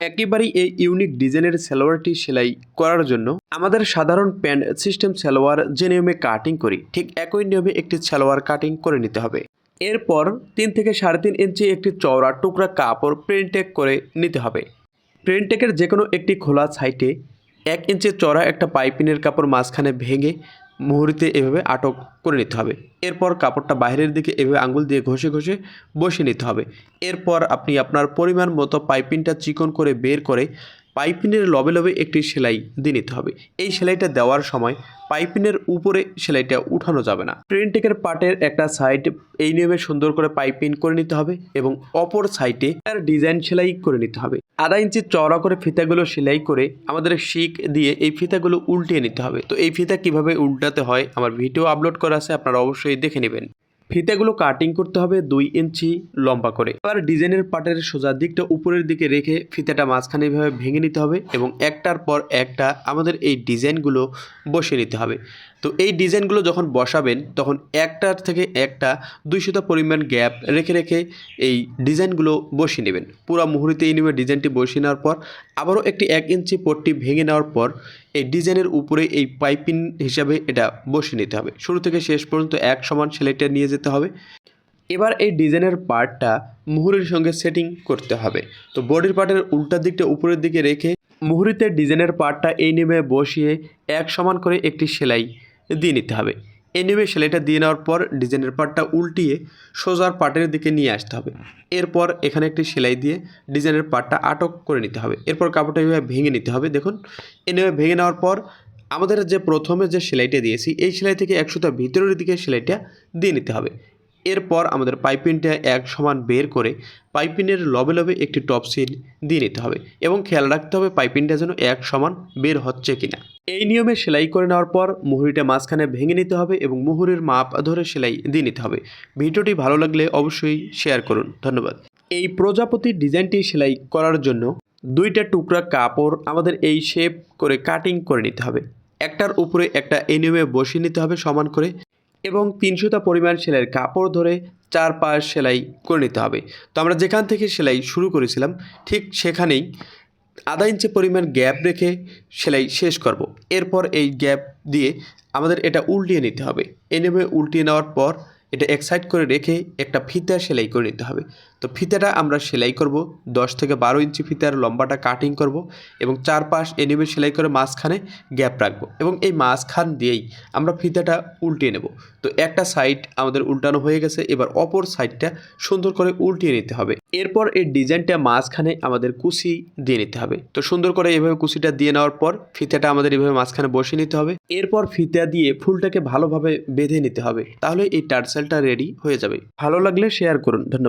একেবারেই এই ইউনিক ডিজাইনের সালোয়ারটি সেলাই করার জন্য আমাদের সাধারণ প্যান্ট সিস্টেম সালোয়ার যে নিয়মে কাটিং করি, ঠিক একই নিয়মে একটি সালোয়ার কাটিং করে নিতে হবে। এরপর তিন থেকে সাড়ে তিন ইঞ্চি একটি চওড়া টুকরা কাপড় প্রিন্টেক করে নিতে হবে। প্রিন্টেকের যে কোনো একটি খোলা সাইটে এক ইঞ্চি চড়া একটা পাইপিনের কাপড় মাঝখানে ভেঙে মুহুরিতে এভাবে আটক করে নিতে হবে। এরপর কাপড়টা বাইরের দিকে এভাবে আঙুল দিয়ে ঘষে ঘষে বসে নিতে হবে। এরপর আপনি আপনার পরিমাণ মতো পাইপিনটা চিকন করে বের করে পাইপিনের লবে লবে একটি সেলাই দিয়ে নিতে হবে। এই সেলাইটা দেওয়ার সময় পাইপিনের উপরে সেলাইটা উঠানো যাবে না। প্রিন্টেকের পার্টের একটা সাইড এই নিয়মে সুন্দর করে পাইপিং করে নিতে হবে এবং অপর সাইডে তার ডিজাইন সেলাই করে নিতে হবে। আধা ইঞ্চি চওড়া করে ফিতাগুলো সেলাই করে আমাদের শিক দিয়ে এই ফিতাগুলো উল্টিয়ে নিতে হবে। তো এই ফিতা কীভাবে উল্টাতে হয় আমার ভিডিও আপলোড করা আছে, আপনারা অবশ্যই দেখে নেবেন। ফিতাগুলো কাটিং করতে হবে দুই ইঞ্চি লম্বা করে। এবার ডিজাইনের পাটের সোজা দিকটা উপরের দিকে রেখে ফিতেটা মাঝখানে এভাবে ভেঙে নিতে হবে এবং একটার পর একটা আমাদের এই ডিজাইনগুলো বসিয়ে নিতে হবে। তো এই ডিজাইনগুলো যখন বসাবেন, তখন একটার থেকে একটা দুইশোটা পরিমাণ গ্যাপ রেখে রেখে এই ডিজাইনগুলো বসিয়ে নেবেন। পুরো মুহূর্তে এই নিয়মে ডিজাইনটি বসিয়ে নেওয়ার পর, আবারও একটি এক ইঞ্চি পট্টি ভেঙে নেওয়ার পর, এই ডিজাইনের উপরে এই পাইপিং হিসাবে এটা বসিয়ে নিতে হবে। শুরু থেকে শেষ পর্যন্ত এক সমান সেলাইটা নিয়ে যেতে হবে। এবার এই ডিজাইনের পার্টটা মুহুরির সঙ্গে সেটিং করতে হবে। তো বডির পার্টের উল্টা দিকটা উপরের দিকে রেখে মুহুরিতে ডিজাইনের পার্টটা এই নিয়মে বসিয়ে এক সমান করে একটি সেলাই দিয়ে নিতে হবে। এনিমে সেলাইটা দিয়ে নেওয়ার পর ডিজাইনের পার্টটা উল্টিয়ে সোজার পার্টের দিকে নিয়ে আসতে হবে। এরপর এখানে একটি সেলাই দিয়ে ডিজাইনের পার্টটা আটক করে নিতে হবে। এরপর কাপড়টা এভাবে ভেঙে নিতে হবে। দেখুন এনিমে ভেঙে নেওয়ার পর আমাদের যে প্রথমে যে সেলাইটা দিয়েছি, এই সেলাই থেকে একশোটা ভিতরের দিকে সেলাইটা দিয়ে নিতে হবে। এরপর আমাদের পাইপিনটা এক সমান বের করে পাইপিনের লবে লবে একটি টপ সিল দিয়ে নিতে হবে এবং খেয়াল রাখতে হবে পাইপিনটা যেন এক সমান বের হচ্ছে কিনা। এই নিয়মে সেলাই করে নেওয়ার পর মুহুরিটা মাঝখানে ভেঙে নিতে হবে এবং মুহুরির মাপ ধরে সেলাই দিয়ে নিতে হবে। ভিডিওটি ভালো লাগলে অবশ্যই শেয়ার করুন। ধন্যবাদ। এই প্রজাপতি ডিজাইনটি সেলাই করার জন্য দুইটা টুকরা কাপড় আমাদের এই শেপ করে কাটিং করে নিতে হবে। একটার উপরে একটা এই নিয়মে বসিয়ে নিতে হবে সমান করে। এবং তিনশোটা পরিমাণ সেলাইয়ের কাপড় ধরে চার পাশ সেলাই করে নিতে হবে তো আমরা যেখান থেকে সেলাই শুরু করেছিলাম, ঠিক সেখানেই আধা ইঞ্চি পরিমাণ গ্যাপ রেখে সেলাই শেষ করব। এরপর এই গ্যাপ দিয়ে আমাদের এটা উল্টিয়ে নিতে হবে এনেমে নেমে উল্টিয়ে নেওয়ার পর এটা এক সাইড করে রেখে একটা ফিতা সেলাই করে নিতে হবে। তো ফিতাটা আমরা সেলাই করব, দশ থেকে বারো ইঞ্চি ফিতার লম্বাটা কাটিং করব এবং চারপাশ এনিমে সেলাই করে মাঝখানে গ্যাপ রাখব এবং এই মাঝখান দিয়েই আমরা ফিতাটা উল্টিয়ে নেব। তো একটা সাইড আমাদের উল্টানো হয়ে গেছে, এবার অপর সাইডটা সুন্দর করে উল্টিয়ে নিতে হবে। এরপর এই ডিজাইনটা মাঝখানে আমাদের কুচি দিয়ে নিতে হবে। তো সুন্দর করে এভাবে কুচিটা দিয়ে নেওয়ার পর ফিতাটা আমাদের এভাবে মাঝখানে বসিয়ে নিতে হবে। এরপর ফিতা দিয়ে ফুলটাকে ভালোভাবে বেঁধে নিতে হবে। তাহলে এই টার্সেলটা রেডি হয়ে যাবে। ভালো লাগলে শেয়ার করুন। ধন্যবাদ।